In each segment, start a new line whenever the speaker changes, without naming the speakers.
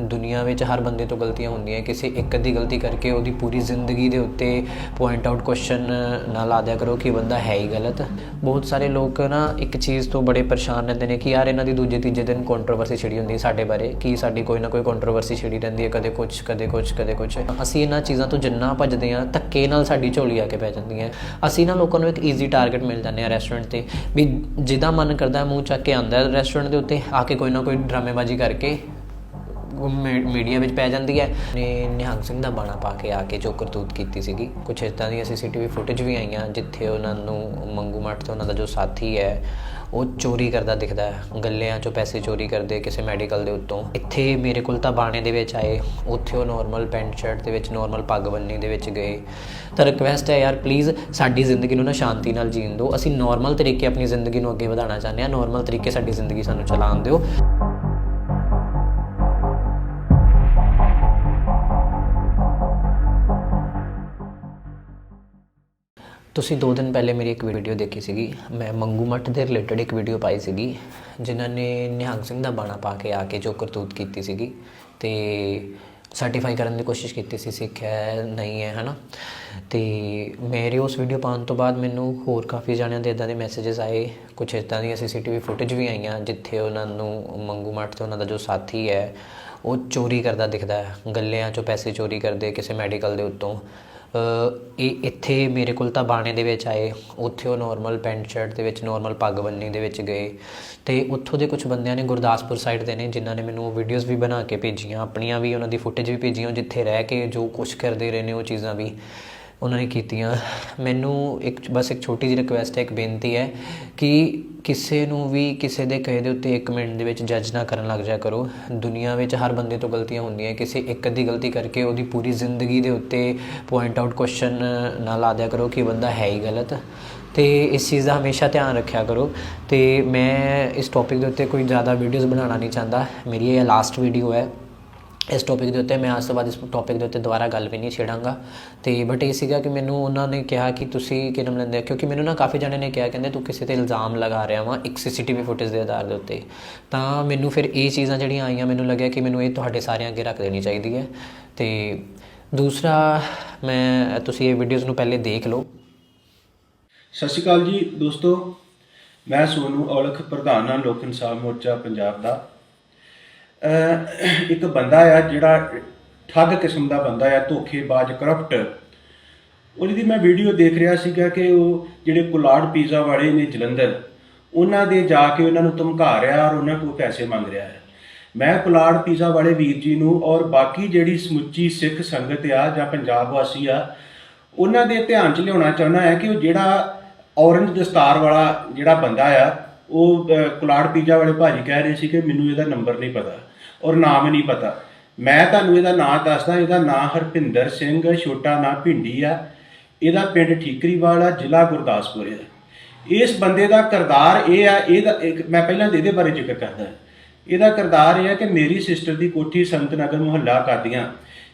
ਦੁਨੀਆ ਵਿੱਚ ਹਰ ਬੰਦੇ ਤੋਂ ਗਲਤੀਆਂ ਹੁੰਦੀਆਂ, ਕਿਸੇ ਇੱਕ ਅੱਧੀ ਗਲਤੀ ਕਰਕੇ ਉਹਦੀ ਪੂਰੀ ਜ਼ਿੰਦਗੀ ਦੇ ਉੱਤੇ ਪੁਆਇੰਟ ਆਊਟ ਕੁਐਸਚਨ ਨਾ ਲਾ ਦਿਆ ਕਰੋ ਕਿ ਬੰਦਾ ਹੈ ਹੀ ਗਲਤ। ਬਹੁਤ ਸਾਰੇ ਲੋਕ ਨਾ ਇੱਕ ਚੀਜ਼ ਤੋਂ ਬੜੇ ਪਰੇਸ਼ਾਨ ਰਹਿੰਦੇ ਨੇ ਕਿ ਯਾਰ ਇਹਨਾਂ ਦੀ ਦੂਜੇ ਤੀਜੇ ਦਿਨ ਕੰਟਰੋਵਰਸੀ ਛਿੜੀ ਹੁੰਦੀ ਸਾਡੇ ਬਾਰੇ, ਕਿ ਸਾਡੀ ਕੋਈ ਨਾ ਕੋਈ ਕੰਟਰੋਵਰਸੀ ਛਿੜੀ ਰਹਿੰਦੀ ਹੈ, ਕਦੇ ਕੁਝ ਕਦੇ ਕੁਝ ਕਦੇ ਕੁਝ ਅਸੀਂ ਇਹਨਾਂ ਚੀਜ਼ਾਂ ਤੋਂ ਜਿੰਨਾ ਭੱਜਦੇ ਆ ਧੱਕੇ ਨਾਲ ਸਾਡੀ ਝੋਲੀ ਆ ਕੇ ਪੈ ਜਾਂਦੀ ਹੈ। ਅਸੀਂ ਨਾ ਲੋਕਾਂ ਨੂੰ ਇੱਕ ਈਜ਼ੀ ਟਾਰਗੇਟ ਮਿਲ ਜਾਂਦੇ ਆ ਰੈਸਟੋਰੈਂਟ ਤੇ, ਵੀ ਜਿਹਦਾ ਮਨ ਕਰਦਾ ਮੂੰਹ ਚੱਕ ਕੇ ਆਂਦਾ ਰੈਸਟੋਰੈਂਟ ਦੇ ਉੱਤੇ, ਆ ਕੇ ਕੋਈ ਨਾ ਕੋਈ ਡਰਾਮੇਬਾਜ਼ੀ ਕਰਕੇ ਮੀਡੀਆ ਵਿੱਚ ਪੈ ਜਾਂਦੀ ਹੈ। ਨੇ ਨਿਹੰਗ ਸਿੰਘ ਦਾ ਬਾਣਾ ਪਾ ਕੇ ਆ ਕੇ ਜੋ ਕਰਤੂਤ ਕੀਤੀ ਸੀਗੀ। ਕੁਝ ਇਦਾਂ ਦੀਆਂ ਸੀਸੀਟੀਵੀ ਫੁਟੇਜ ਵੀ ਆਈਆਂ, ਜਿੱਥੇ ਉਹਨਾਂ ਨੂੰ ਮੰਗੂ ਮੱਠ ਤੇ ਉਹਨਾਂ ਦਾ ਜੋ ਸਾਥੀ ਹੈ, ਉਹ ਚੋਰੀ ਕਰਦਾ ਦਿਖਦਾ ਹੈ। ਗੱਲਿਆਂ ਚੋਂ ਪੈਸੇ ਚੋਰੀ ਕਰਦੇ ਕਿਸੇ ਮੈਡੀਕਲ ਦੇ ਉੱਤੋਂ। ਇੱਥੇ ਮੇਰੇ ਕੋਲ ਤਾਂ ਬਾਣੇ ਦੇ ਵਿੱਚ ਆਏ। ਉੱਥੇ ਉਹ ਨਾਰਮਲ ਪੈਂਟ ਸ਼ਰਟ ਦੇ ਵਿੱਚ ਨਾਰਮਲ ਪੱਗ ਬੰਨੀ ਦੇ ਵਿੱਚ ਗਏ। ਤਾਂ ਰਿਕਵੈਸਟ ਹੈ ਯਾਰ ਪਲੀਜ਼ ਸਾਡੀ ਜ਼ਿੰਦਗੀ ਨੂੰ ਨਾ ਸ਼ਾਂਤੀ ਨਾਲ ਜੀਣ ਦਿਓ। ਅਸੀਂ ਨਾਰਮਲ ਤਰੀਕੇ ਆਪਣੀ ਜ਼ਿੰਦਗੀ ਨੂੰ ਅੱਗੇ ਵਧਾਉਣਾ ਚਾਹੁੰਦੇ ਹਾਂ। ਨਾਰਮਲ ਤਰੀਕੇ ਸਾਡੀ ਜ਼ਿੰਦਗੀ ਸਾਨੂੰ ਚਲਾਉਣ ਦਿਓ। ਤੁਸੀਂ 2 ਦਿਨ ਪਹਿਲੇ ਮੇਰੀ ਇੱਕ ਵੀਡੀਓ ਦੇਖੀ ਸੀਗੀ। ਮੈਂ ਮੰਗੂ ਮੱਠ ਦੇ ਰਿਲੇਟਡ ਇੱਕ ਵੀਡੀਓ ਪਾਈ ਸੀਗੀ, ਜਿਨ੍ਹਾਂ ਨੇ ਨਿਹੰਗ ਸਿੰਘ ਦਾ ਬਾਣਾ ਪਾ ਕੇ ਆ ਕੇ ਜੋ ਕਰਤੂਤ ਕੀਤੀ ਸੀਗੀ ਤੇ ਸਰਟੀਫਾਈ ਕਰਨ ਦੀ ਕੋਸ਼ਿਸ਼ ਕੀਤੀ ਸੀ, ਸਿੱਖ ਹੈ, ਨਹੀਂ ਹੈ, ਹਨਾ? ਤੇ ਮੇਰੇ ਉਸ ਵੀਡੀਓ ਪਾਉਣ ਤੋਂ ਬਾਅਦ ਮੈਨੂੰ ਹੋਰ ਕਾਫੀ ਜਣਿਆਂ ਦੇ ਇਦਾਂ ਦੇ ਮੈਸੇजेस ਆਏ। ਕੁਝ ਇਦਾਂ ਦੀਆਂ ਸੀਸੀਟੀਵੀ ਫੁਟੇਜ ਵੀ ਆਈਆਂ, ਜਿੱਥੇ ਉਹਨਾਂ ਨੂੰ ਮੰਗੂ ਮੱਠ ਤੇ ਉਹਨਾਂ ਦਾ ਜੋ ਸਾਥੀ ਹੈ, ਉਹ ਚੋਰੀ ਕਰਦਾ ਦਿਖਦਾ ਹੈ। ਗੱਲਿਆਂ ਚੋਂ ਪੈਸੇ ਚੋਰੀ ਕਰਦੇ, ਕਿਸੇ ਮੈਡੀਕਲ ਦੇ ਉੱਤੋਂ। ਇਹ ਇੱਥੇ ਮੇਰੇ ਕੋਲ ਤਾਂ ਬਾਣੇ ਦੇ ਵਿੱਚ ਆਏ, ਉੱਥੇ ਉਹ ਨਾਰਮਲ ਪੈਂਟ ਸ਼ਰਟ ਦੇ ਵਿੱਚ ਨਾਰਮਲ ਪੱਗ ਬੰਨੀ ਦੇ ਵਿੱਚ ਗਏ ਤੇ ਉੱਥੋਂ ਦੇ ਕੁਝ ਬੰਦਿਆਂ ਨੇ ਗੁਰਦਾਸਪੁਰ ਸਾਈਡ ਦੇ ਨੇ, ਜਿਨ੍ਹਾਂ ਨੇ ਮੈਨੂੰ ਵੀਡੀਓਜ਼ ਵੀ ਬਣਾ ਕੇ ਭੇਜੀਆਂ, ਆਪਣੀਆਂ ਵੀ ਉਹਨਾਂ ਦੀ ਫੁਟੇਜ ਵੀ ਭੇਜੀਆਂ ਜਿੱਥੇ ਰਹਿ ਕੇ ਜੋ ਕੁਝ ਕਰਦੇ ਰਹੇ ਨੇ ਉਹ ਚੀਜ਼ਾਂ ਵੀ। ਉਹਨਾਂ ਨੇ ਕੀਤੀਆਂ। ਮੈਨੂੰ ਇੱਕ ਬਸ ਇੱਕ ਛੋਟੀ ਜਿਹੀ ਰਿਕੁਐਸਟ ਹੈ, ਇੱਕ ਬੇਨਤੀ ਹੈ ਕਿ ਕਿਸੇ ਨੂੰ ਵੀ ਕਿਸੇ ਦੇ ਕਹੇ ਦੇ ਉੱਤੇ 1 ਮਿੰਟ ਦੇ ਵਿੱਚ ਜੱਜ ਨਾ ਕਰਨ ਲੱਗ ਜਾਇਆ ਕਰੋ। ਦੁਨੀਆ ਵਿੱਚ ਹਰ ਬੰਦੇ ਤੋਂ ਗਲਤੀਆਂ ਹੁੰਦੀਆਂ, ਕਿਸੇ ਇੱਕ ਅੱਧੀ ਗਲਤੀ ਕਰਕੇ ਉਹਦੀ ਪੂਰੀ ਜ਼ਿੰਦਗੀ ਦੇ ਉੱਤੇ ਪੁਆਇੰਟ ਆਊਟ ਕੁਐਸਚਨ ਨਾ ਲਾ ਦਿਆ ਕਰੋ ਕਿ ਬੰਦਾ ਹੈ ਹੀ ਗਲਤ। ਤੇ ਇਸ ਚੀਜ਼ ਦਾ ਹਮੇਸ਼ਾ ਧਿਆਨ ਰੱਖਿਆ ਕਰੋ। ਤੇ ਮੈਂ ਇਸ ਟੌਪਿਕ ਦੇ ਉੱਤੇ ਕੋਈ ਜ਼ਿਆਦਾ ਵੀਡੀਓਜ਼ ਬਣਾਉਣਾ ਨਹੀਂ ਚਾਹੁੰਦਾ। ਮੇਰੀ ਇਹ ਲਾਸਟ ਵੀਡੀਓ ਹੈ। ਇਸ ਟੌਪਿਕ ਦੇ ਉੱਤੇ ਮੈਂ ਅੱਜ ਤੋਂ ਬਾਅਦ ਇਸ ਟੌਪਿਕ ਦੇ ਉੱਤੇ ਦੁਬਾਰਾ ਗੱਲ ਵੀ ਨਹੀਂ ਛੇੜਾਂਗਾ। ਤੇ ਬਟ ਇਹ ਸੀਗਾ ਕਿ ਮੈਨੂੰ ਉਹਨਾਂ ਨੇ ਕਿਹਾ ਕਿ ਤੁਸੀਂ ਕੀ ਨਾਮ ਲੈਂਦੇ ਹੋ? ਕਿਉਂਕਿ ਮੈਨੂੰ ਨਾ ਕਾਫੀ ਜਣੇ ਨੇ ਕਿਹਾ, ਕਹਿੰਦੇ ਤੂੰ ਕਿਸੇ ਤੇ ਇਲਜ਼ਾਮ ਲਗਾ ਰਿਹਾ ਵਾਂ ਇੱਕ ਸੀਸੀਟੀਵੀ ਫੁਟੇਜ ਦੇ ਆਧਾਰ ਦੇ ਉੱਤੇ। ਤਾਂ ਮੈਨੂੰ ਫਿਰ ਇਹ ਚੀਜ਼ਾਂ ਜਿਹੜੀਆਂ ਆਈਆਂ, ਮੈਨੂੰ ਲੱਗਿਆ ਕਿ ਮੈਨੂੰ ਇਹ ਤੁਹਾਡੇ ਸਾਰਿਆਂ ਅੱਗੇ ਰੱਖ ਦੇਣੀ ਚਾਹੀਦੀ ਹੈ। ਤੇ ਦੂਸਰਾ, ਮੈਂ, ਤੁਸੀਂ ਇਹ ਵੀਡੀਓਜ਼ ਨੂੰ ਪਹਿਲੇ ਦੇਖ ਲਓ।
ਸਤਿ ਸ਼੍ਰੀ ਅਕਾਲ ਜੀ ਦੋਸਤੋ, ਮੈਂ ਸੋਨੂ ਔਲਖ, ਪ੍ਰਧਾਨ ਹਾਂ ਲੋਕ ਇਨਸਾਫ ਮੋਰਚਾ ਪੰਜਾਬ ਦਾ। ਇੱਕ ਬੰਦਾ ਆ ਜਿਹੜਾ ਠੱਗ ਕਿਸਮ ਦਾ ਬੰਦਾ ਆ, ਧੋਖੇਬਾਜ਼ ਕਰਪਟ ਉਹਦੀ ਦੀ ਮੈਂ ਵੀਡੀਓ ਦੇਖ ਰਿਹਾ ਸੀਗਾ ਕਿ ਉਹ ਜਿਹੜੇ ਕੁਲਾੜ ਪੀਜ਼ਾ ਵਾਲੇ ਨੇ ਜਲੰਧਰ, ਉਹਨਾਂ ਦੇ ਜਾ ਕੇ ਉਹਨਾਂ ਨੂੰ ਧਮਕਾ ਰਿਹਾ ਔਰ ਉਹਨਾਂ ਕੋਲ ਪੈਸੇ ਮੰਗ ਰਿਹਾ ਹੈ। ਮੈਂ ਕੁਲਾੜ ਪੀਜ਼ਾ ਵਾਲੇ ਵੀਰ ਜੀ ਨੂੰ ਔਰ ਬਾਕੀ ਜਿਹੜੀ ਸਮੁੱਚੀ ਸਿੱਖ ਸੰਗਤ ਆ ਜਾਂ ਪੰਜਾਬ ਵਾਸੀ ਆ, ਉਹਨਾਂ ਦੇ ਧਿਆਨ 'ਚ ਲਿਆਉਣਾ ਚਾਹੁੰਦਾ ਹੈ ਕਿ ਉਹ ਜਿਹੜਾ ਔਰੰਜ ਦਸਤਾਰ ਵਾਲਾ ਜਿਹੜਾ ਬੰਦਾ ਆ ਉਹ ਅਹ, ਕੁਲਾੜ ਪੀਜ਼ਾ ਵਾਲੇ ਭਾਜੀ ਕਹਿ ਰਹੇ ਸੀ ਕਿ ਮੈਨੂੰ ਇਹਦਾ ਨੰਬਰ ਨਹੀਂ ਪਤਾ ਔਰ ਨਾਮ ਨਹੀਂ ਪਤਾ। ਮੈਂ ਤੁਹਾਨੂੰ ਇਹਦਾ ਨਾਮ ਦੱਸਦਾ ਇਹਦਾ ਨਾਮ ਹਰਪਿੰਦਰ ਸਿੰਘ ਛੋਟਾ ਨਾਂ ਭਿੰਡੀ ਆ। ਇਹਦਾ ਪਿੰਡ ਠੀਕਰੀਵਾਲ ਆ ਜ਼ਿਲ੍ਹਾ ਗੁਰਦਾਸਪੁਰ ਹੈ ਇਸ ਬੰਦੇ ਦਾ ਕਿਰਦਾਰ ਇਹ ਆ ਇਹਦਾ ਇੱਕ- ਮੈਂ ਪਹਿਲਾਂ ਇਹਦੇ ਬਾਰੇ ਜ਼ਿਕਰ ਕਰਦਾ। ਇਹਦਾ ਕਿਰਦਾਰ ਇਹ ਹੈ ਕਿ ਮੇਰੀ ਸਿਸਟਰ ਦੀ ਕੋਠੀ ਸੰਤ ਨਗਰ ਮੁਹੱਲਾ ਕਾਦੀਆਂ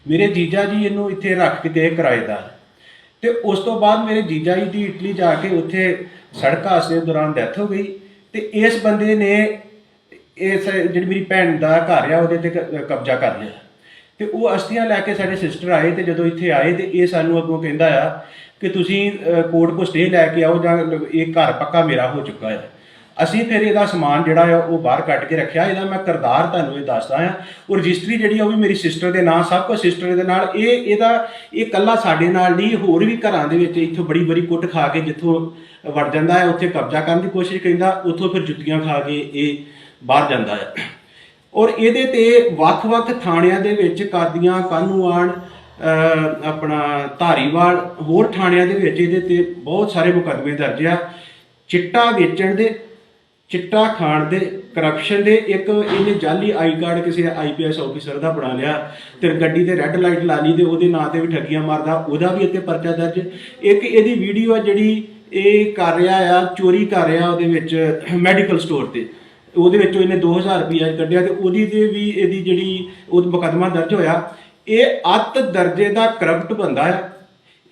ਮੇਰੇ ਜੀਜਾ ਜੀ ਇਹਨੂੰ ਇੱਥੇ ਰੱਖ ਕੇ ਗਏ ਕਿਰਾਏਦਾਰ। ਤੇ ਉਸ ਤੋਂ ਬਾਅਦ ਮੇਰੇ ਜੀਜਾ ਜੀ ਦੀ ਇਟਲੀ ਜਾ ਕੇ ਉੱਥੇ ਸੜਕ ਹਾਦਸੇ ਦੌਰਾਨ ਡੈਥ ਹੋ ਗਈ। ਤੇ ਇਸ ਬੰਦੇ ਨੇ ਇਸ ਜਿਹੜੀ ਮੇਰੀ ਭੈਣ ਦਾ ਘਰ ਆ, ਉਹਦੇ ਤੇ ਕ- ਕਬਜ਼ਾ ਕਰ ਲਿਆ। ਤੇ ਉਹ ਅਸਥੀਆਂ ਲੈ ਕੇ ਸਾਡੇ ਸਿਸਟਰ ਆਏ ਤੇ ਜਦੋਂ ਇੱਥੇ ਆਏ ਤੇ ਇਹ ਸਾਨੂੰ ਅੱਗੋਂ ਕਹਿੰਦਾ ਆ ਕਿ ਤੁਸੀਂ ਕੋਰਟ ਕੋ ਸਟੇ ਲੈ ਕੇ ਆਓ ਜਾਂ ਇਹ ਘਰ ਪੱਕਾ ਮੇਰਾ ਹੋ ਚੁੱਕਾ ਹੈ ਅਸੀਂ ਫਿਰ ਇਹਦਾ ਸਮਾਨ ਜਿਹੜਾ ਆ ਉਹ ਬਾਹਰ ਕੱਢ ਕੇ ਰੱਖਿਆ, ਇਹਦਾ ਮੈਂ ਕਰਦਾਰ ਤੁਹਾਨੂੰ ਇਹ ਦੱਸਦਾ ਆ। ਉਹ ਰਜਿਸਟਰੀ ਜਿਹੜੀ ਆ ਉਹ ਵੀ ਮੇਰੀ ਸਿਸਟਰ ਦੇ ਨਾਂ, ਸਭ ਕੁਝ ਸਿਸਟਰ ਦੇ ਨਾਲ। ਇਹ, ਇਹਦਾ, ਇਹ ਕੱਲਾ ਸਾਡੇ ਨਾਲ ਨਹੀਂ ਹੋਰ ਵੀ ਘਰਾਂ ਦੇ ਵਿੱਚ ਇੱਥੋਂ ਬੜੀ ਬੜੀ ਕੁੱਟ ਖਾ ਕੇ ਜਿੱਥੋਂ ਵੜ ਜਾਂਦਾ ਹੈ ਉੱਥੇ ਕਬਜ਼ਾ ਕਰਨ ਦੀ ਕੋਸ਼ਿਸ਼ ਕਰਦਾ, ਉੱਥੋਂ ਫਿਰ ਜੁੱਤੀਆਂ ਖਾ ਕੇ ਇਹ ਬਾਹਰ ਜਾਂਦਾ ਹੈ ਔਰ ਇਹਦੇ ਤੇ ਵੱਖ-ਵੱਖ ਥਾਣਿਆਂ ਦੇ ਵਿੱਚ ਕਾਦੀਆਂ ਕਾਨੂੰਆਣ ਅਹ, ਆਪਣਾ ਧਾਰੀਵਾਲ, ਹੋਰ ਥਾਣਿਆਂ ਦੇ ਵਿੱਚ ਇਹਦੇ ਤੇ ਬਹੁਤ ਸਾਰੇ ਮੁਕੱਦਮੇ ਦਰਜ ਆ। ਚਿੱਟਾ ਵੇਚਣ ਦੇ ਚਿੱਟਾ ਖਾਣ ਦੇ ਕਰਪਸ਼ਨ ਦੇ ਇੱਕ ਇਹਨੇ ਜਾਲੀ ਆਈ ਕਾਰਡ ਕਿਸੇ ਆਈਪੀਐਸ ਆਫੀਸਰ ਦਾ ਬਣਾ ਲਿਆ, ਤੇ ਗੱਡੀ ਤੇ ਰੈੱਡ ਲਾਈਟ ਲਾ ਲਈ ਤੇ ਉਹਦੇ ਨਾਂ ਤੇ ਵੀ ਠੱਗੀਆਂ ਮਾਰਦਾ, ਉਹਦਾ ਵੀ ਇੱਥੇ ਪਰਚਾ ਦਰਜ। ਇੱਕ ਇਹਦੀ ਵੀਡੀਓ ਆ ਜਿਹੜੀ ਇਹ ਕਰ ਰਿਹਾ ਆ, ਚੋਰੀ ਕਰ ਰਿਹਾ ਉਹਦੇ ਵਿੱਚ ਮੈਡੀਕਲ ਸਟੋਰ ਤੇ। ਉਹਦੇ ਵਿੱਚੋਂ ਇਹਨੇ 2000 ਰੁਪਇਆ ਕੱਢਿਆ ਤੇ ਉਹਦੀ ਤੇ ਵੀ ਇਹਦੀ ਜਿਹੜੀ ਉਹ ਮੁਕੱਦਮਾ ਦਰਜ ਹੋਇਆ। ਇਹ ਅੱਤ ਦਰਜੇ ਦਾ ਕਰਪਟ ਬੰਦਾ ਹੈ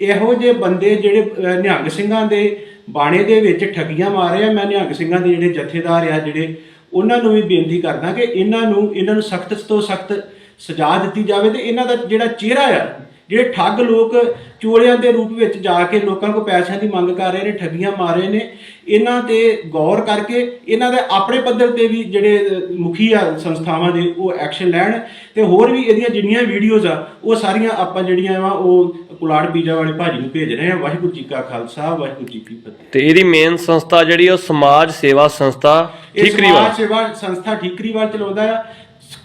ਇਹੋ ਜਿਹੇ ਬੰਦੇ ਜਿਹੜੇ ਨਿਹੰਗ ਸਿੰਘਾਂ ਦੇ ਬਾਣੇ ਦੇ ਵਿੱਚ ਠੱਗੀਆਂ ਮਾਰ ਰਿਹਾ ਮੈਂ ਨਿਹੰਗ ਸਿੰਘਾਂ ਦੇ ਜਿਹੜੇ ਜਥੇਦਾਰ ਆ, ਜਿਹੜੇ ਉਹਨਾਂ ਨੂੰ ਵੀ ਬੇਨਤੀ ਕਰਦਾ ਕਿ ਇਹਨਾਂ ਨੂੰ ਇਹਨਾਂ ਨੂੰ ਸਖਤ ਤੋਂ ਸਖਤ ਸਜ਼ਾ ਦਿੱਤੀ ਜਾਵੇ ਤੇ ਇਹਨਾਂ ਦਾ ਜਿਹੜਾ ਚਿਹਰਾ ਆ ਜਿਹੜੇ ਠੱਗ ਲੋਕ ਚੋਲਿਆਂ ਦੇ ਰੂਪ ਵਿੱਚ ਜਾ ਕੇ ਲੋਕਾਂ ਕੋਲ ਪੈਸਿਆਂ ਦੀ ਮੰਗ ਕਰ ਰਹੇ ਨੇ ਠੱਗੀਆਂ ਮਾਰ ਰਹੇ ਨੇ ਇਹਨਾਂ ਤੇ ਗੌਰ ਕਰਕੇ ਇਹਨਾਂ ਦੇ ਆਪਣੇ ਪੱਧਰ ਤੇ ਵੀ ਜਿਹੜੇ ਮੁਖੀ ਆ ਸੰਸਥਾਵਾਂ ਦੇ ਉਹ ਐਕਸ਼ਨ ਲੈਣ ਤੇ ਹੋਰ ਵੀ ਇਹਦੀਆਂ ਜਿੰਨੀਆਂ ਵੀਡੀਓਜ਼ ਆ ਉਹ ਸਾਰੀਆਂ ਆਪਾਂ ਜਿਹੜੀਆਂ ਵਾ ਉਹ ਕੁਲਾੜ ਪੀਜ਼ਾ ਵਾਲੇ ਭਾਜੀ ਨੂੰ ਭੇਜ ਰਹੇ ਆ ਵਾਹਿਗੁਰੂ ਜੀ ਕਾ ਖਾਲਸਾ ਵਾਹਿਗੁਰੂ ਜੀ ਕੀ ਫਤਿਹ।
ਤੇ ਇਹਦੀ ਮੇਨ ਸੰਸਥਾ ਜਿਹੜੀ ਉਹ ਸਮਾਜ ਸੇਵਾ ਸੰਸਥਾ
ਇਹ
ਠੀਕਰੀ
ਸਮਾਜ
ਵਾਲਾ
ਸੇਵਾ ਸੰਸਥਾ ਠੀਕਰੀਵਾਲ ਚਲਾਉਂਦਾ ਆ।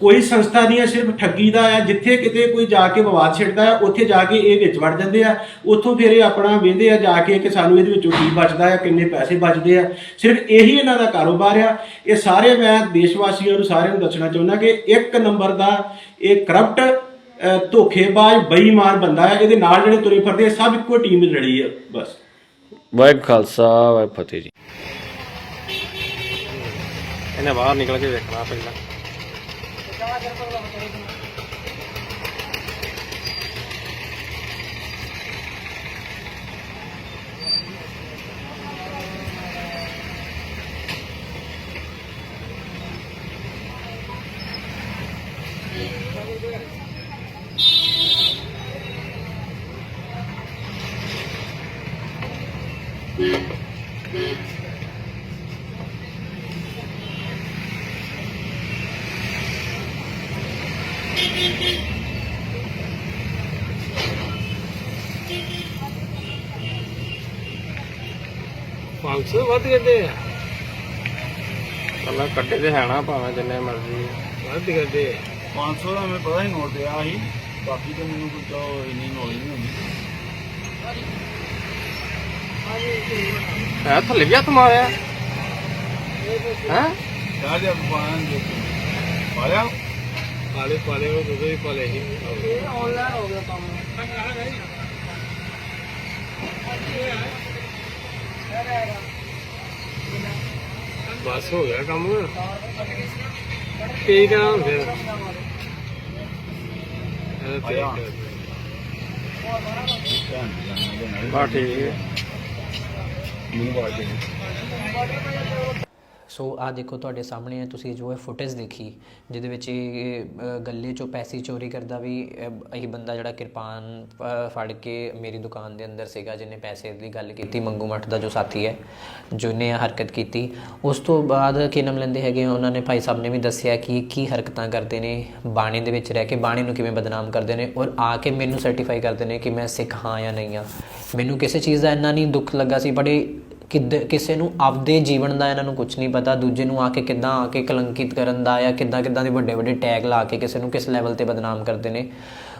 ਕੋਈ ਸੰਸਥਾ ਨਹੀਂ ਹੈ ਸਿਰਫ ਠੱਗੀ ਦਾ ਆ ਜਿੱਥੇ ਕਿਤੇ ਕੋਈ ਜਾ ਕੇ ਵਿਵਾਦ ਛਿੜਦਾ ਆ ਉੱਥੇ ਜਾ ਕੇ ਇਹ ਵਿੱਚ ਵੜ ਜਾਂਦੇ ਆ। ਉੱਥੋਂ ਫਿਰ ਇਹ ਆਪਣਾ ਵੇਂਦੇ ਆ ਜਾ ਕੇ ਕਿ ਸਾਨੂੰ ਇਹਦੇ ਵਿੱਚੋਂ ਕੀ ਬਚਦਾ ਆ ਕਿੰਨੇ ਪੈਸੇ ਬਚਦੇ ਆ। ਸਿਰਫ ਇਹੀ ਇਹਨਾਂ ਦਾ ਕਾਰੋਬਾਰ ਆ। ਇਹ ਸਾਰੇ ਮੈਂ ਦੇਸ਼ ਵਾਸੀਆਂ ਨੂੰ ਸਾਰਿਆਂ ਨੂੰ ਦੱਸਣਾ ਚਾਹੁੰਦਾ ਕਿ ਇੱਕ ਨੰਬਰ ਦਾ ਇਹ ਕਰਪਟ ਧੋਖੇਬਾਜ਼ ਬੇਈਮਾਨ ਬੰਦਾ ਆ ਇਹਦੇ ਨਾਲ ਜਿਹੜੇ ਤੁਰੇ ਫਿਰਦੇ ਆ ਸਭ ਇੱਕੋ ਟੀਮ ਲੜੀ ਆ ਬਸ।
ਵਾਹਿਗੁਰੂ ਖਾਲਸਾ ਵਾਹਿਗੁਰੂ ਫਤਿਹ ਜੀ। ਇਹਨੇ ਬਾਹਰ ਨਿਕਲ ਕੇ ਵੇਖਣਾ ਪਹਿਲਾਂ। ਪੰਜ ਸੌ ਵੱਧ ਕਹਿੰਦੇ ਆ। ਕੱਲਾ ਕੱਟੇ ਤੇ ਹੈ ਨਾ ਭਾਵੇਂ ਜਿੰਨੇ ਮਰਜ਼ੀ। ਵੱਧ ਕਰਦੇ
500 ਦਾ ਮੈਨੂੰ ਪਤਾ ਹੀ ਨੋਟ ਪਿਆ ਸੀ ਬਾਕੀ ਤੇ ਮੈਨੂੰ ਕੁਝ ਇੰਨੀ ਨੌਲੇਜ ਨਹੀਂ ਹੁੰਦੀ।
ਹੈ ਥੱਲੇ ਵੀ ਹੱਥ ਮਾਰਿਆ। ਹੈ?
ਯਾਰ ਜਦ ਪਾਣ ਦੇ ਪਾਇਆ
ਪਾਲੇ ਪਾਲੇ ਉਹ ਦੁੱਧ ਹੀ ਪਾਲੇ ਹੀ ਬਸ ਹੋ ਗਿਆ ਕੰਮ। ਕੀ ਕਰਾਂ ਹੁਣ ਫਿਰ? ਬਾ ਠੀਕ ਹੈ।
ਬਾਅਦ ਦੇ
ਸੋ ਆ ਦੇਖੋ ਤੁਹਾਡੇ ਸਾਹਮਣੇ ਹੈ ਤੁਸੀਂ ਜੋ ਹੈ ਫੁਟੇਜ ਦੇਖੀ ਜਿਹਦੇ ਵਿੱਚ ਇਹ ਗੱਲੇ ਚੋਂ ਪੈਸੇ ਚੋਰੀ ਕਰਦਾ ਵੀ ਅ, ਇਹ ਬੰਦਾ ਜਿਹੜਾ ਕਿਰਪਾਨ ਫੜ ਕੇ ਮੇਰੀ ਦੁਕਾਨ ਦੇ ਅੰਦਰ ਸੀਗਾ ਜਿਹਨੇ ਪੈਸੇ ਦੀ ਗੱਲ ਕੀਤੀ ਮੰਗੂ ਮੱਠ ਦਾ ਜੋ ਸਾਥੀ ਹੈ ਜਿਹਨੇ ਇਹ ਹਰਕਤ ਕੀਤੀ। ਉਸ ਤੋਂ ਬਾਅਦ ਕੀ ਨਾਮ ਲੈਂਦੇ ਹੈਗੇ ਆ, ਉਹਨਾਂ ਨੇ ਭਾਈ ਸਾਹਿਬ ਨੇ ਵੀ ਦੱਸਿਆ ਕਿ ਕੀ ਹਰਕਤਾਂ ਕਰਦੇ ਨੇ ਬਾਣੀ ਦੇ ਵਿੱਚ ਰਹਿ ਕੇ ਬਾਣੇ ਨੂੰ ਕਿਵੇਂ ਬਦਨਾਮ ਕਰਦੇ ਨੇ ਔਰ ਆ ਕੇ ਮੈਨੂੰ ਸਰਟੀਫਾਈ ਕਰਦੇ ਨੇ ਕਿ ਮੈਂ ਸਿੱਖ ਹਾਂ ਜਾਂ ਨਹੀਂ ਹਾਂ। ਮੈਨੂੰ ਕਿਸੇ ਚੀਜ਼ ਦਾ ਇੰਨਾ ਨਹੀਂ ਦੁੱਖ ਲੱਗਾ ਸੀ ਬੜੇ ਕਿੱਦ ਕਿਸੇ ਨੂੰ ਆਪਦੇ ਜੀਵਨ ਦਾ ਇਹਨਾਂ ਨੂੰ ਕੁਝ ਨਹੀਂ ਪਤਾ, ਦੂਜੇ ਨੂੰ ਆ ਕੇ ਕਿੱਦਾਂ ਆ ਕੇ ਕਲੰਕਿਤ ਕਰਨ ਦਾ ਜਾਂ ਕਿੱਦਾਂ ਕਿੱਦਾਂ ਦੇ ਵੱਡੇ ਵੱਡੇ ਟੈਗ ਲਾ ਕੇ ਕਿਸੇ ਨੂੰ ਕਿਸ ਲੈਵਲ ਤੇ ਬਦਨਾਮ ਕਰਦੇ ਨੇ।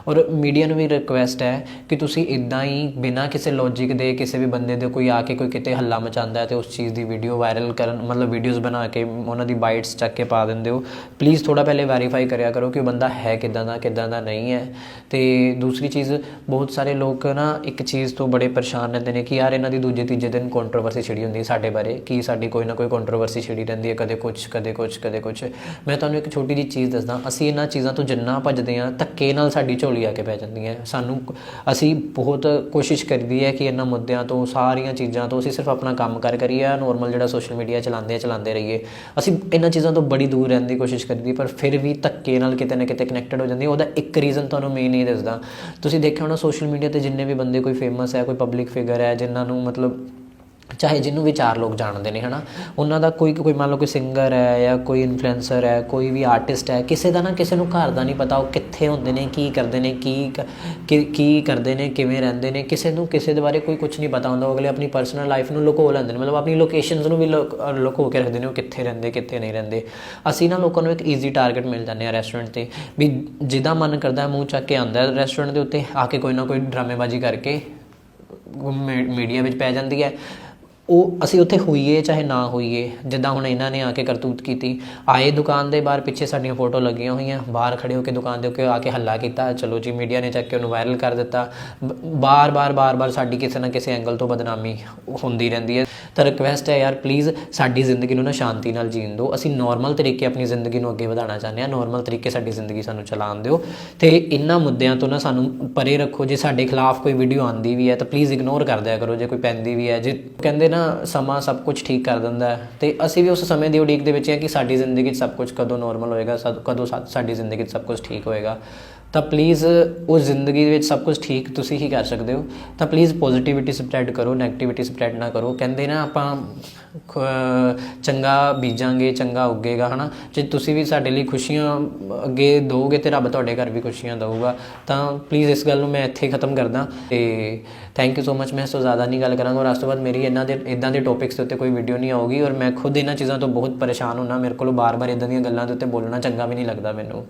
ਔਰ ਮੀਡੀਆ ਨੂੰ ਵੀ ਰਿਕੁਐਸਟ ਹੈ ਕਿ ਤੁਸੀਂ ਇਦਾਂ ਹੀ ਬਿਨਾਂ ਕਿਸੇ ਲੌਜੀਕ ਦੇ, ਕਿਸੇ ਵੀ ਬੰਦੇ ਦੇ ਕੋਈ ਆ ਕੇ ਕੋਈ ਕਿਤੇ ਹੱਲਾ ਮਚਾਉਂਦਾ ਹੈ ਤੇ ਉਸ ਚੀਜ਼ ਦੀ ਵੀਡੀਓ ਵਾਇਰਲ ਕਰਨ, ਮਤਲਬ ਵੀਡੀਓਜ਼ ਬਣਾ ਕੇ ਉਹਨਾਂ ਦੀ ਬਾਈਟਸ ਚੱਕ ਕੇ ਪਾ ਦਿੰਦੇ ਹੋ। ਪਲੀਜ਼ ਥੋੜਾ ਪਹਿਲੇ ਵੈਰੀਫਾਈ ਕਰਿਆ ਕਰੋ ਕਿ ਉਹ ਬੰਦਾ ਹੈ ਕਿਦਾਂ ਦਾ ਕਿਦਾਂ ਦਾ ਨਹੀਂ ਹੈ। ਤੇ ਦੂਸਰੀ ਚੀਜ਼, ਬਹੁਤ ਸਾਰੇ ਲੋਕ ਨਾ ਇੱਕ ਚੀਜ਼ ਤੋਂ ਬੜੇ ਪਰੇਸ਼ਾਨ ਰਹਿੰਦੇ ਨੇ ਕਿ ਯਾਰ ਇਹਨਾਂ ਦੀ ਦੂਜੇ ਤੀਜੇ ਦਿਨ ਕੰਟਰੋਵਰਸੀ ਛਿੜੀ ਹੁੰਦੀ ਹੈ ਸਾਡੇ ਬਾਰੇ, ਕਿ ਸਾਡੀ ਕੋਈ ਨਾ ਕੋਈ ਕੰਟਰੋਵਰਸੀ ਛਿੜੀ ਰਹਿੰਦੀ ਹੈ ਕਦੇ ਕੁਝ ਕਦੇ ਕੁਝ ਕਦੇ ਕੁਝ ਮੈਂ ਤੁਹਾਨੂੰ ਇੱਕ ਛੋਟੀ ਜਿਹੀ ਚੀਜ਼ ਦੱਸਦਾ, ਅਸੀਂ ਇਹਨਾਂ ਚੀਜ਼ਾਂ ਤੋਂ ਜਿੰਨਾ ਭੱਜਦੇ ਹਾਂ, ਧੱਕੇ ਨਾਲ ਸਾਡੀ ਝੋਲੀ ਆ ਕੇ ਪੈ ਜਾਂਦੀ ਹੈ। ਸਾਨੂੰ ਅਸੀਂ ਬਹੁਤ ਕੋਸ਼ਿਸ਼ ਕਰਦੀ ਹੈ ਕਿ ਇਹਨਾਂ ਮੁੱਦਿਆਂ ਤੋਂ, ਸਾਰੀਆਂ ਚੀਜ਼ਾਂ ਤੋਂ ਅਸੀਂ ਸਿਰਫ ਆਪਣਾ ਕੰਮ ਕਰ ਕਰੀਏ ਨੋਰਮਲ ਜਿਹੜਾ ਸੋਸ਼ਲ ਮੀਡੀਆ ਚਲਾਉਂਦੇ ਆ, ਚਲਾਉਂਦੇ ਰਹੀਏ। ਅਸੀਂ ਇਹਨਾਂ ਚੀਜ਼ਾਂ ਤੋਂ ਬੜੀ ਦੂਰ ਰਹਿਣ ਦੀ ਕੋਸ਼ਿਸ਼ ਕਰਦੀ, ਪਰ ਫਿਰ ਵੀ ਧੱਕੇ ਨਾਲ ਕਿਤੇ ਨਾ ਕਿਤੇ ਕਨੈਕਟਡ ਹੋ ਜਾਂਦੀ ਹੈ। ਉਹਦਾ ਇੱਕ ਰੀਜ਼ਨ ਤੁਹਾਨੂੰ ਮੇਨ ਨਹੀਂ ਦੱਸਦਾ। ਤੁਸੀਂ ਦੇਖਿਆ ਹੋਣਾ ਸੋਸ਼ਲ ਮੀਡੀਆ ਤੇ ਜਿੰਨੇ ਵੀ ਬੰਦੇ ਕੋਈ ਫੇਮਸ ਹੈ, ਕੋਈ ਪਬਲਿਕ ਫਿਗਰ ਹੈ, ਜਿਨ੍ਹਾਂ ਨੂੰ ਮਤਲਬ ਚਾਹੇ ਜਿਹਨੂੰ ਵੀ ਚਾਰ ਲੋਕ ਜਾਣਦੇ ਨੇ, ਹਨਾ? ਉਹਨਾਂ ਦਾ ਕੋਈ ਕੋਈ ਮੰਨ ਲਓ ਕੋਈ ਸਿੰਗਰ ਹੈ ਜਾਂ ਕੋਈ ਇਨਫਲੂਐਂਸਰ ਹੈ, ਕੋਈ ਵੀ ਆਰਟਿਸਟ ਹੈ, ਕਿਸੇ ਦਾ ਨਾ ਕਿਸੇ ਨੂੰ ਘਰ ਦਾ ਨਹੀਂ ਪਤਾ ਉਹ ਕਿੱਥੇ ਹੁੰਦੇ ਨੇ, ਕੀ ਕਰਦੇ ਨੇ, ਕੀ ਕੀ ਕਰਦੇ ਨੇ, ਕਿਵੇਂ ਰਹਿੰਦੇ ਨੇ, ਕਿਸੇ ਨੂੰ ਕਿਸੇ ਦੇ ਬਾਰੇ ਕੋਈ ਕੁਝ ਨਹੀਂ ਪਤਾ ਹੁੰਦਾ, ਉਹ ਅਗਲੇ ਆਪਣੀ ਪਰਸਨਲ ਲਾਈਫ ਨੂੰ ਲੁਕੋ ਲੈਂਦੇ ਨੇ, ਮਤਲਬ ਆਪਣੀ ਲੋਕੇਸ਼ਨਸ ਨੂੰ ਵੀ ਲੁਕੋ ਕੇ ਰੱਖਦੇ ਨੇ ਉਹ ਕਿੱਥੇ ਰਹਿੰਦੇ, ਕਿੱਥੇ ਨਹੀਂ ਰਹਿੰਦੇ। ਅਸੀਂ ਨਾ ਲੋਕਾਂ ਨੂੰ ਇੱਕ ਈਜ਼ੀ ਟਾਰਗੇਟ ਮਿਲ ਜਾਂਦੇ ਆ ਰੈਸਟੋਰੈਂਟ ਤੇ, ਵੀ ਜਿਹਦਾ ਮਨ ਕਰਦਾ ਮੂੰਹ ਚੱਕ ਕੇ ਆਂਦਾ ਰੈਸਟੋਰੈਂਟ ਦੇ ਉੱਤੇ, ਆ ਕੇ ਕੋਈ ਨਾ ਕੋਈ ਡਰਾਮੇਬਾਜ਼ੀ ਕਰਕੇ ਮੀਡੀਆ ਵਿੱਚ ਪੈ ਜਾਂਦੀ ਹੈ। ਉਹ ਅਸੀਂ ਉੱਥੇ ਹੋਈਏ, ਚਾਹੇ ਨਾ ਹੋਈਏ, ਜਿੱਦਾਂ ਹੁਣ ਇਹਨਾਂ ਨੇ ਆ ਕੇ ਕਰਤੂਤ ਕੀਤੀ। ਆਏ ਦੁਕਾਨ ਦੇ ਬਾਹਰ ਪਿੱਛੇ ਸਾਡੀਆਂ ਫੋਟੋ ਲੱਗੀਆਂ ਹੋਈਆਂ, ਬਾਹਰ ਖੜੇ ਹੋ ਕੇ ਦੁਕਾਨ ਦੇ ਉੱਤੇ ਆ ਕੇ ਹੱਲਾ ਕੀਤਾ। ਚਲੋ ਜੀ, ਮੀਡੀਆ ਨੇ ਚੱਕ ਕੇ ਉਹਨੂੰ ਵਾਇਰਲ ਕਰ ਦਿੱਤਾ। ਬਾਰ ਬਾਰ ਬਾਰ ਬਾਰ ਸਾਡੀ ਕਿਸੇ ਨਾ ਕਿਸੇ ਐਂਗਲ ਤੋਂ ਬਦਨਾਮੀ ਹੁੰਦੀ ਰਹਿੰਦੀ ਹੈ। ਤਾਂ ਰਿਕਵੈਸਟ ਹੈ ਯਾਰ ਪਲੀਜ਼ ਸਾਡੀ ਜ਼ਿੰਦਗੀ ਨੂੰ ਨਾ ਸ਼ਾਂਤੀ ਨਾਲ ਜੀਣ ਦਿਓ। ਅਸੀਂ ਨਾਰਮਲ ਤਰੀਕੇ ਆਪਣੀ ਜ਼ਿੰਦਗੀ ਨੂੰ ਅੱਗੇ ਵਧਾਉਣਾ ਚਾਹੁੰਦੇ ਹਾਂ। ਨਾਰਮਲ ਤਰੀਕੇ ਸਾਡੀ ਜ਼ਿੰਦਗੀ ਸਾਨੂੰ ਚਲਾਉਣ ਦਿਓ। ਤੇ ਇਹਨਾਂ ਮੁੱਦਿਆਂ ਤੋਂ ਨਾ ਸਾਨੂੰ ਪਰੇ ਰੱਖੋ। ਜੇ ਸਾਡੇ ਖਿਲਾਫ ਕੋਈ ਵੀਡੀਓ ਆਂਦੀ ਵੀ ਹੈ, ਤਾਂ ਪਲੀਜ਼ ਇਗਨੋਰ ਕਰ ਦਿਆ ਕਰੋ। ਜੇ ਕੋਈ ਪੈਂਦੀ ਵੀ ਹੈ, ਜੇ ਕਹਿੰਦੇ ਨਾ ਨਾ ਸਮਾਂ ਸਭ ਕੁਝ ਠੀਕ ਕਰ ਦਿੰਦਾ ਹੈ। ਤੇ ਅਸੀਂ ਵੀ ਉਸ ਸਮੇਂ ਦੀ ਉਡੀਕ ਦੇ ਵਿੱਚ ਹਾਂ ਕਿ ਸਾਡੀ ਜ਼ਿੰਦਗੀ 'ਚ ਸਭ ਕੁਝ ਕਦੋਂ ਨਾਰਮਲ ਹੋਏਗਾ ਸਦ- ਕਦੋਂ ਸਾ- ਸਾਡੀ ਜ਼ਿੰਦਗੀ 'ਚ ਸਭ ਕੁਝ ਠੀਕ ਹੋਏਗਾ। ਤਾਂ ਪਲੀਜ਼ ਉਹ ਜ਼ਿੰਦਗੀ ਦੇ ਵਿੱਚ ਸਭ ਕੁਝ ਠੀਕ ਤੁਸੀਂ ਹੀ ਕਰ ਸਕਦੇ ਹੋ। ਤਾਂ ਪਲੀਜ਼ ਪੋਜ਼ਿਟਿਵਿਟੀ ਸਪਰੈਡ ਕਰੋ 네ਗੇਟਿਵਿਟੀ ਸਪਰੈਡ ਨਾ ਕਰੋ। ਕਹਿੰਦੇ ਨਾ ਆਪਾਂ, ਖ- ਚੰਗਾ ਬੀਜਾਂਗੇ, ਚੰਗਾ ਉੱਗੇਗਾ, ਹਨਾ? ਜੇ ਤੁਸੀਂ ਵੀ ਸਾਡੇ ਲਈ ਖੁਸ਼ੀਆਂ ਅੱਗੇ ਦਿਓਗੇ ਤੇ ਰੱਬ ਤੁਹਾਡੇ ਘਰ ਵੀ ਖੁਸ਼ੀਆਂ ਦਊਗਾ। ਤਾਂ ਪਲੀਜ਼ ਇਸ ਗੱਲ ਨੂੰ ਮੈਂ ਇੱਥੇ ਹੀ ਖਤਮ ਕਰਦਾ। ਤੇ ਥੈਂਕ ਯੂ ਸੋ ਮਚ ਮੈਂ ਇਸ ਤੋਂ ਜ਼ਿਆਦਾ ਨਹੀਂ ਗੱਲ ਕਰਾਂਗਾ ਔਰ ਉਸ ਤੋਂ ਬਾਅਦ ਮੇਰੀ ਇਹਨਾਂ ਦੇ, ਇਦਾਂ ਦੇ ਟੌਪਿਕਸ ਦੇ ਉੱਤੇ ਕੋਈ ਵੀਡੀਓ ਨਹੀਂ ਆਊਗੀ ਔਰ ਮੈਂ ਖੁਦ ਇਹਨਾਂ ਚੀਜ਼ਾਂ ਤੋਂ ਬਹੁਤ ਪਰੇਸ਼ਾਨ ਹੁੰਨਾ। ਮੇਰੇ ਕੋਲੋਂ ਬਾਰ-ਬਾਰ ਇਦਾਂ ਦੀਆਂ ਗੱਲਾਂ ਦੇ ਉੱਤੇ ਬੋਲਣਾ ਚੰਗਾ ਵੀ ਨਹੀਂ ਲੱਗਦਾ ਮੈਨੂੰ।